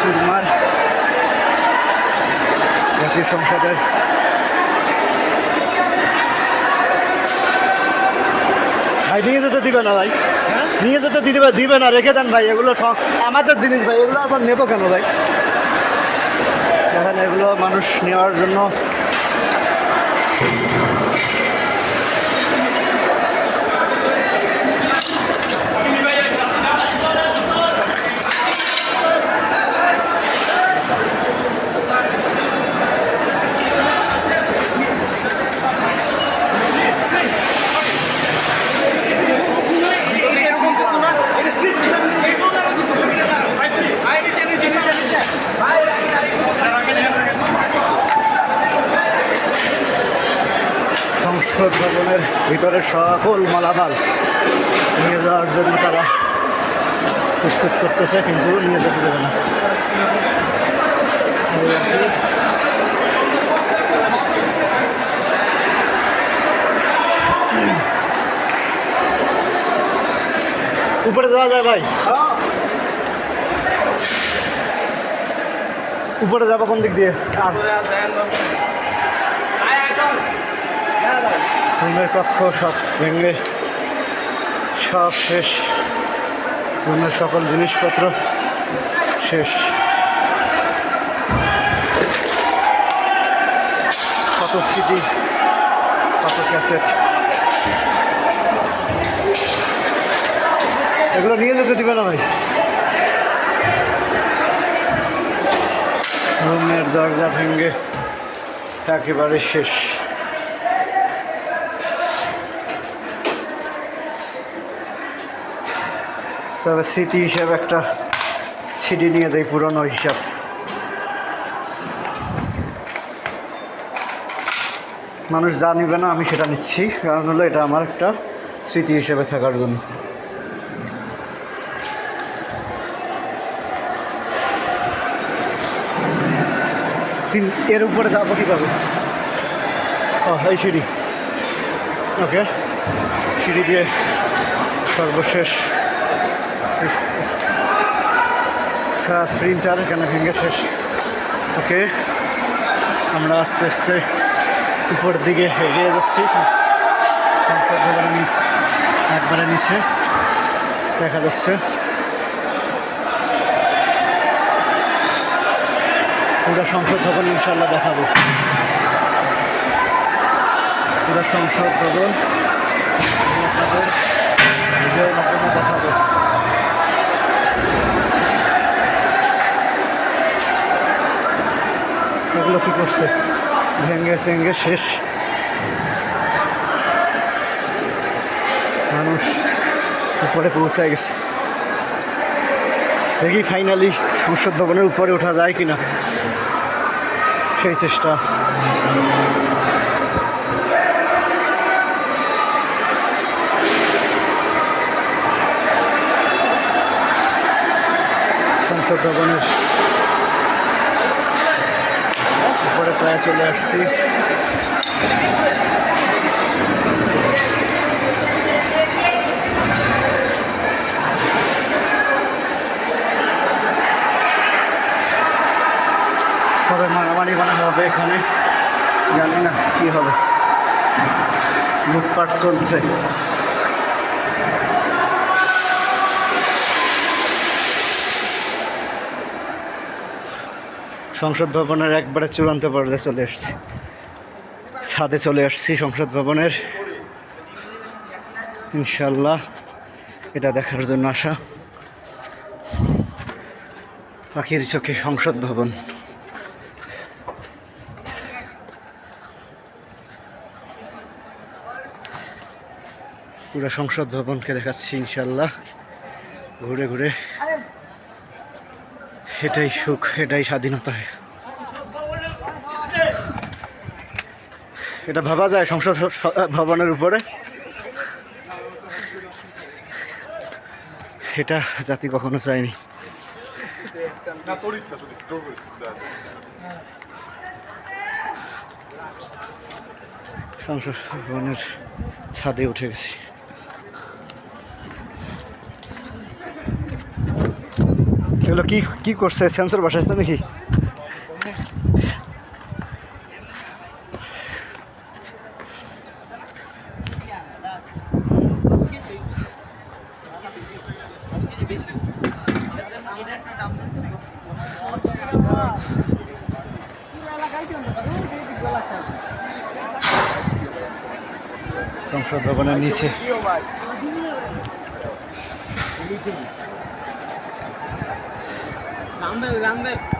চুরমার। জাতীয় সংসদের ভাই নিয়ে যেতে দিবে না ভাই। নিয়ে যেতে দিতে দিবে না রেখে দেন ভাই এগুলো সব আমাদের জিনিস ভাই এগুলো আবার নেব কেন ভাই? দেখেন এগুলো মানুষ নেওয়ার জন্য সংসদ ভিতরে সকল মালামাল নিয়ে যাওয়ার জন্য তারা প্রস্তুত করতেছে, কিন্তু নিয়ে যেতে দেবে না। উপরে যাওয়া যায় ভাই। উপরে যাব কোন দিক দিয়ে? রুমের কক্ষ, সব ভেঙে, সব শেষ। রুমের সকল জিনিসপত্র শেষ। কত সিটি কত ক্যাসেট। এগুলো নিয়ে যেতে দিবে না ভাই। রুমের দরজা ভেঙে একেবারে শেষ। তবে স্মৃতি হিসাবে একটা সিডি নিয়ে যাই, পুরনো হিসাব। মানুষ যা নিবে না, আমি সেটা নিচ্ছি। কারণ হলো এটা আমার একটা স্মৃতি হিসেবে থাকার জন্য। তিন এর উপরে যাব কীভাবে? ও এই সিঁড়ি। ওকে। সিঁড়ি দিয়ে সর্বশেষ প্রিন্টার এখানে ভেঙে শেষ ওকে, আমরা আস্তে আস্তে উপর দিকে এগিয়ে যাচ্ছি। একবারে নিচে, দেখা যাচ্ছে। পুরো সংসদ ভবন ইনশাল্লাহ দেখাবো। পুরো সংসদ ভবন ভেঙ্গে শেষ। মানুষ উপরে পৌঁছায় গেছে। দেখি ফাইনালি সংসদ ভবনের উপরে ওঠা যায় কিনা। সেই চেষ্টা। সংসদ ভবনের উপরে প্রায় চলে আসছি কবে মারামারি বানা হবে এখানে জানি না কি হবে লুটপাট চলছে সংসদ ভবনের একবারে চূড়ান্ত পর্যায়ে চলে আসছি ছাদে চলে আসছি সংসদ ভবনের। ইনশাল্লাহ এটা দেখার জন্য আসা পাখির চোখে সংসদ ভবন। পুরো সংসদ ভবনকে দেখাচ্ছি ইনশাল্লাহ ঘুরে ঘুরে। সেটাই সুখ, এটাই স্বাধীনতা। এটা ভাবা যায় সংসদ ভবনের উপরে। সেটা জাতি কখনো চায়নি। সংসদ ভবনের ছাদে উঠে গেছি। এগুলো কি কি করছে? সেন্সর বসাইছে নাকি? সংসদ ভবনের নিচে। 狼狈狼狈。